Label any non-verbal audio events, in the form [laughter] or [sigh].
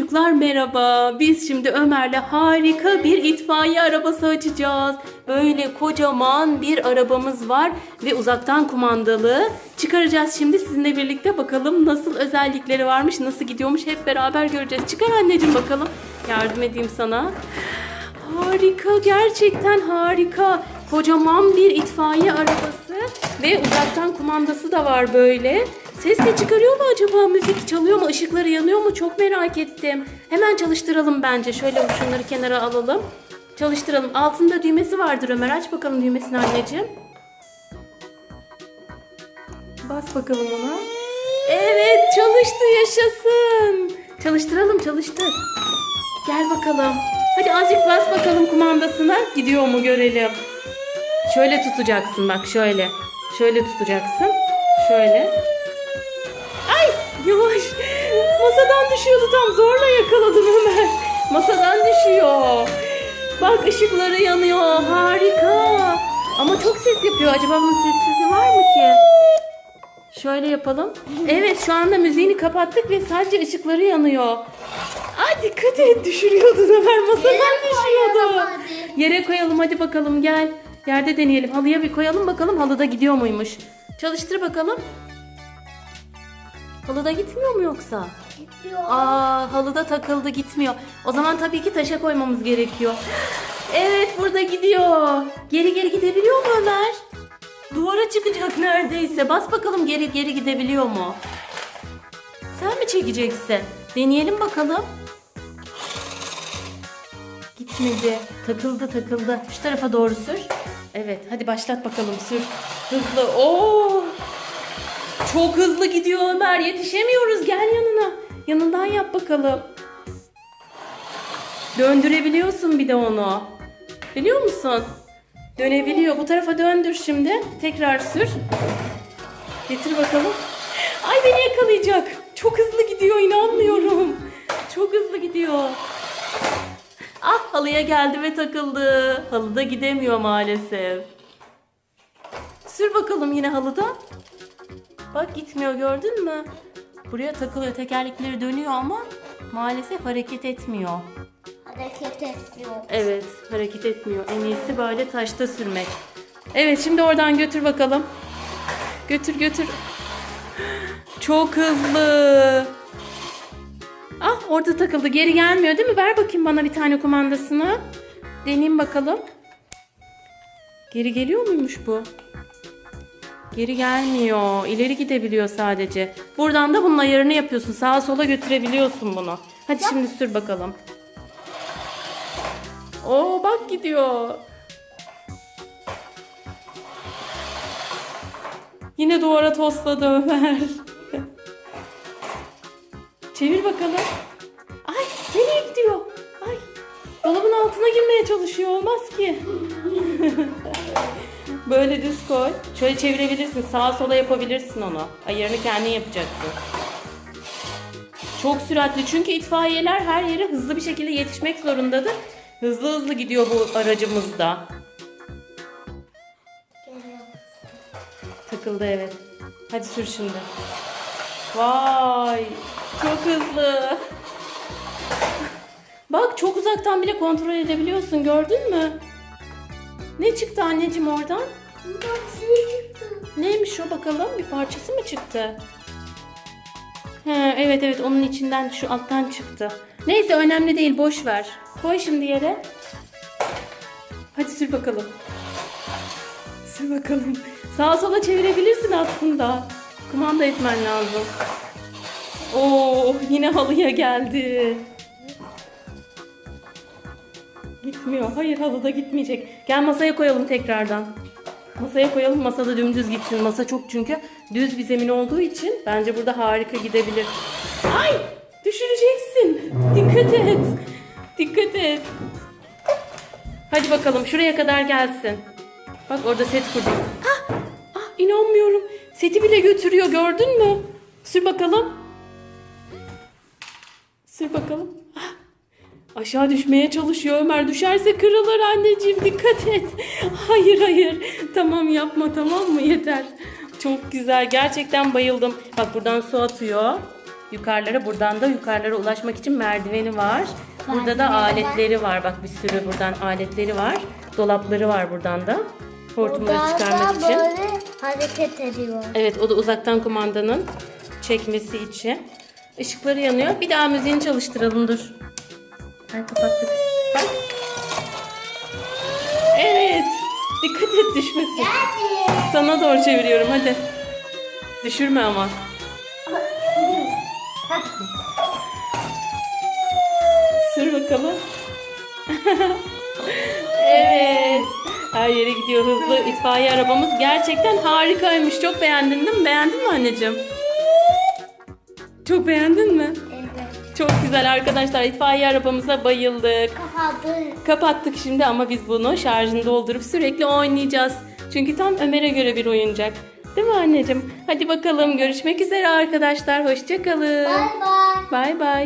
Çocuklar merhaba. Biz şimdi Ömer'le harika bir itfaiye arabası açacağız. Böyle kocaman bir arabamız var ve uzaktan kumandalı. Çıkaracağız şimdi sizinle birlikte bakalım nasıl özellikleri varmış, nasıl gidiyormuş hep beraber göreceğiz. Çıkar anneciğim bakalım. Yardım edeyim sana. Harika, gerçekten harika. Kocaman bir itfaiye arabası ve uzaktan kumandası da var böyle. Ses de çıkarıyor mu acaba? Müzik çalıyor mu? Işıkları yanıyor mu? Çok merak ettim. Hemen çalıştıralım bence. Şöyle şunları kenara alalım. Çalıştıralım. Altında düğmesi vardır Ömer. Aç bakalım düğmesini anneciğim. Bas bakalım ona. Evet çalıştı yaşasın. Çalıştıralım çalıştır. Gel bakalım. Hadi azıcık bas bakalım kumandasına. Gidiyor mu görelim. Şöyle tutacaksın bak şöyle. Şöyle tutacaksın. Şöyle. Masadan düşüyordu tam zorla yakaladım Ömer. Masadan düşüyor. Bak ışıkları yanıyor. Harika. Ama çok ses yapıyor. Acaba bunun sessizi var mı ki? Şöyle yapalım. Evet şu anda müziğini kapattık ve sadece ışıkları yanıyor. Ay dikkat et düşürüyordun Ömer masadan düşüyordu. koyalım. Yere koyalım hadi bakalım gel. Yerde deneyelim. Halıya bir koyalım bakalım halıda gidiyor muymuş. Çalıştır bakalım. Halıda gitmiyor mu yoksa? Gidiyor. Aa halıda takıldı gitmiyor. O zaman tabii ki taşa koymamız gerekiyor. Evet burada gidiyor. Geri geri gidebiliyor mu Ömer? Duvara çıkacak neredeyse. Bas bakalım geri geri gidebiliyor mu? Sen mi çekeceksin? Deneyelim bakalım. Gitmedi. Takıldı takıldı. Şu tarafa doğru sür. Evet hadi başlat bakalım sür. Hızlı. Oo! Çok hızlı gidiyor Ömer. Yetişemiyoruz. Gel yanına. Yanından yap bakalım. Döndürebiliyorsun bir de onu. Biliyor musun? Dönebiliyor. Bu tarafa döndür şimdi. Tekrar sür. Getir bakalım. Ay beni yakalayacak. Çok hızlı gidiyor inanmıyorum. Çok hızlı gidiyor. Ah halıya geldi ve takıldı. Halıda gidemiyor maalesef. Sür bakalım yine halıda. Bak gitmiyor gördün mü? Buraya takılıyor tekerlekleri dönüyor ama maalesef hareket etmiyor. Hareket etmiyor. Evet hareket etmiyor. En iyisi böyle taşta sürmek. Evet şimdi oradan götür bakalım. Götür götür. Çok hızlı. Ah orada takıldı. Geri gelmiyor değil mi? Ver bakayım bana bir tane kumandasını. Deneyeyim bakalım. Geri geliyor muymuş bu? Geri gelmiyor. İleri gidebiliyor sadece. Buradan da bunun ayarını yapıyorsun. Sağa sola götürebiliyorsun bunu. Hadi şimdi sür bakalım. Oo bak gidiyor. Yine duvara tosladı Ömer. [laughs] Çevir bakalım. Ay nereye gidiyor? Ay dolabın altına girmeye çalışıyor. Olmaz ki. [laughs] Böyle düz koy. Şöyle çevirebilirsin. Sağa sola yapabilirsin onu. Ayarını kendin yapacaksın. Çok süratli çünkü itfaiyeler her yere hızlı bir şekilde yetişmek zorundadır. Hızlı hızlı gidiyor bu aracımız da. Geliyor. Takıldı evet. Hadi sür şimdi. Vay çok hızlı. Bak çok uzaktan bile kontrol edebiliyorsun gördün mü? Ne çıktı anneciğim oradan? Neymiş o bakalım? Bir parçası mı çıktı? He, evet evet onun içinden şu alttan çıktı. Neyse önemli değil boş ver. Koy şimdi yere. Hadi sür bakalım. Sür bakalım. Sağa sola çevirebilirsin aslında. Kumanda etmen lazım. Oo yine halıya geldi. Gitmiyor. Hayır halıda gitmeyecek. Gel masaya koyalım tekrardan. Masaya koyalım masada dümdüz gitsin. Masa çok çünkü düz bir zemin olduğu için bence burada harika gidebilir. Ay düşüreceksin. Dikkat et. Dikkat et. Hadi bakalım şuraya kadar gelsin. Bak orada set kurduk. Ah, ah inanmıyorum. Seti bile götürüyor gördün mü? Sür bakalım. Sür bakalım. Aşağı düşmeye çalışıyor Ömer. Düşerse kırılır anneciğim. Dikkat et. [laughs] Hayır hayır. Tamam yapma tamam mı? Yeter. Çok güzel. Gerçekten bayıldım. Bak buradan su atıyor. yukarılara. Buradan da yukarılara ulaşmak için merdiveni var. Burada da aletleri var. Bak bir sürü buradan aletleri var. Dolapları var buradan da. Hortumları çıkarmak için. böyle hareket ediyor. Evet o da uzaktan kumandanın çekmesi için. Işıkları yanıyor. Bir daha müziğini çalıştıralım dur. Ay kapattık. Bak. Evet. Dikkat et düşmesin. Hadi. Sana doğru çeviriyorum hadi. Düşürme ama. Sür bakalım. [laughs] evet. Her yere gidiyor hızlı. İtfaiye arabamız gerçekten harikaymış. Çok beğendin değil mi? Beğendin mi anneciğim? Çok beğendin mi? Çok güzel arkadaşlar. İtfaiye arabamıza bayıldık. Kapadı. Kapattık şimdi ama biz bunu şarjını doldurup sürekli oynayacağız. Çünkü tam Ömer'e göre bir oyuncak. Değil mi anneciğim? Hadi bakalım görüşmek üzere arkadaşlar. Hoşçakalın. Bay bay. Bay bay.